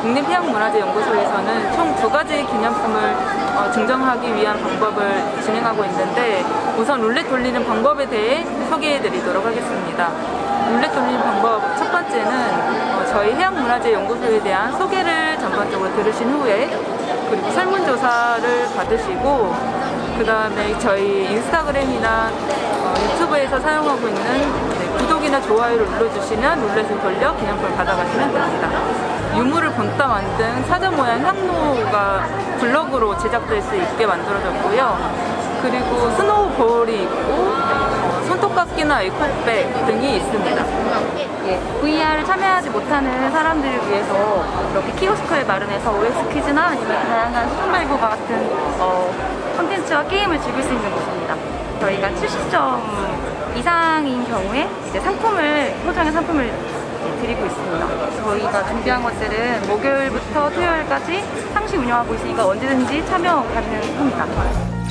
국립해양문화재연구소에서는 총 두 가지 기념품을 어, 증정하기 위한 방법을 진행하고 있는데 우선 룰렛 돌리는 방법에 대해 소개해 드리도록 하겠습니다. 룰렛 돌리는 방법 첫 번째는 어, 저희 해양문화재연구소에 대한 소개를 전반적으로 들으신 후에 그리고 설문조사를 받으시고 그 다음에 저희 인스타그램이나 어, 유튜브에서 사용하고 있는 네, 구독이나 좋아요를 눌러주시면 룰렛을 돌려 기념품을 받아가시면 됩니다. 유물을 본따 만든 사자 모양 향로가 블럭으로 제작될 수 있게 만들어졌고요. 그리고 스노우 볼이 있고 어, 손톱깎이나 에코백 등이 있습니다. 예, VR을 참여하지 못하는 사람들을 위해서 이렇게 키오스크를 마련해서 OX 퀴즈나 아니면 다양한 수능 발굴과 같은 어, 콘텐츠와 게임을 즐길 수 있는 곳입니다. 저희가 70점 이상인 경우에 이제 상품을 소정의 상품을 드리고 있습니다. 저희가 준비한 것들은 목요일부터 토요일까지 상시 운영하고 있으니까 언제든지 참여 가능합니다.